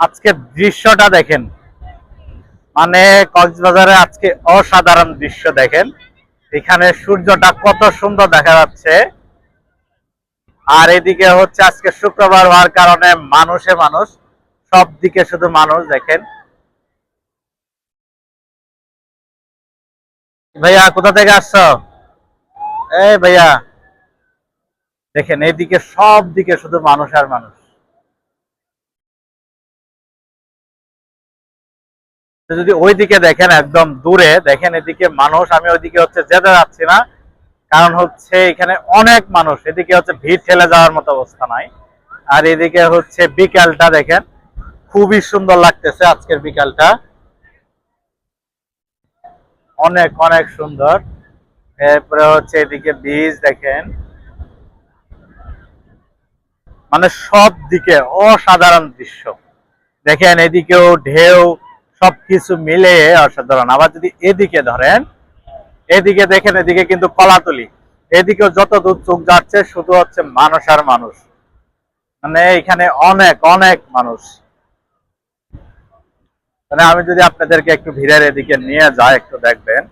আজকে দৃশ্যটা দেখেন। মানে কক্সবাজারে আজকে অসাধারণ দৃশ্য দেখেন। এখানে সূর্যটা কত সুন্দর দেখা যাচ্ছে। আর এদিকে হচ্ছে আজকে শুক্রবার হওয়ার কারণে মানুষে মানুষ, সব দিকে শুধু মানুষ দেখেন। ভাইয়া, কোথা থেকে আসছো? এই ভাইয়া, দেখেন এইদিকে সব দিকে শুধু মানুষ আর মানুষ। যদি ওইদিকে দেখেন একদম দূরে, দেখেন এদিকে মানুষ, আমি ওইদিকে হচ্ছে যেতে যাচ্ছি না। কারণ হচ্ছে এখানে অনেক মানুষ, এদিকে হচ্ছে ভিড় ঠেলে যাওয়ার মতো অবস্থা নাই। আর এদিকে হচ্ছে বিকালটা দেখেন, খুবই সুন্দর লাগতেছে আজকের বিকালটা। অনেক অনেক সুন্দর। এরপরে হচ্ছে এদিকে বীজ দেখেন। মানে সব দিকে অসাধারণ দৃশ্য। দেখেন এদিকেও ঢেউ সবকিছু মিলে অসাধারণ। আবার যদি এদিকে ধরেন, এদিকে দেখেন, এদিকে কিন্তু কলাতলি। এদিকে যত দূর চোখ যাচ্ছে, শুধু হচ্ছে মানুষ আর মানুষ। মানে এখানে অনেক অনেক মানুষ। মানে আমি যদি আপনাদেরকে একটু ভিড়ের এদিকে নিয়ে যাই, একটু দেখবেন।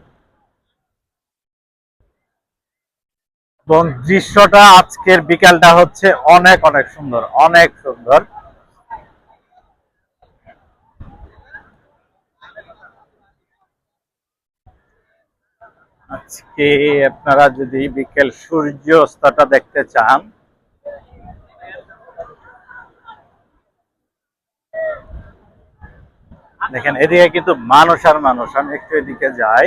এবং দৃশ্যটা আজকের বিকালটা হচ্ছে অনেক অনেক সুন্দর অনেক সুন্দর। আজকে আপনারা যদি বিকেল সূর্যাস্তটা দেখতে চান, দেখেন, এদিকে কিন্তু মানুষ আর মানুষ, আমি একটু এদিকে যাই।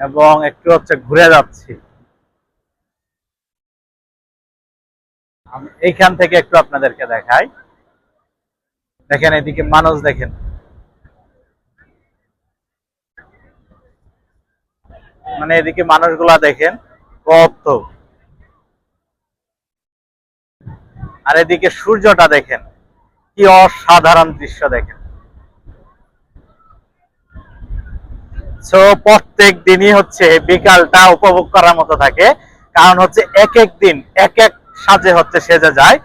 এবং একটু হচ্ছে ঘুরে যাচ্ছি। এইখান থেকে একটু আপনাদেরকে দেখাই। দেখেন, এদিকে মানুষ দেখেন। মানে এদিকে মানুষগুলা দেখেন কত আর এদিকে সূর্যটা দেখেন, কি অসাধারণ দৃশ্য দেখেন। প্রত্যেক দিনই হচ্ছে বিকালটা উপভোগ করার মতো থাকে, কারণ হচ্ছে এক এক দিন, এক এক সাজে হচ্ছে সেজে যায়।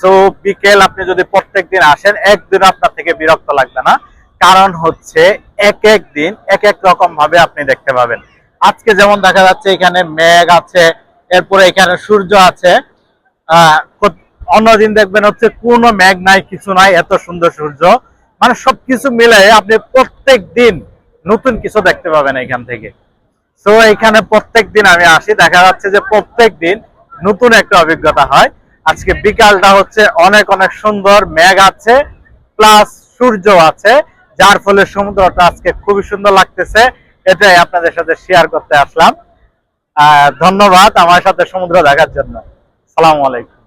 সো বিকেল আপনি যদি প্রত্যেক দিন আসেন একদিন আপনার থেকে বিরক্ত লাগবে না, কারণ হচ্ছে এক এক দিন, এক এক রকম ভাবে আপনি দেখতে পাবেন। আজকে যেমন দেখা যাচ্ছে, এখানে মেঘ আছে, এরপরে এখানে সূর্য আছে। অন্যদিন দেখবেন হচ্ছে কোনো মেঘ নাই, কিছু নাই, এত সুন্দর সূর্য। মানে সবকিছু মিলে আপনি প্রত্যেক দিন নতুন কিছু দেখতে পাবেন এখান থেকে। তো এখানে প্রত্যেক দিন আমি আসি, দেখা যাচ্ছে যে প্রত্যেক দিন নতুন একটা অভিজ্ঞতা হয়। আজকে বিকালটা হচ্ছে অনেক অনেক সুন্দর, মেঘ আছে প্লাস সূর্য আছে, যার ফলে সমুদ্রটা আজকে খুবই সুন্দর লাগতেছে। এটাই আপনাদের সাথে শেয়ার করতে আসলাম। ধন্যবাদ আমার সাথে সমুদ্র দেখার জন্য। সালাম আলাইকুম।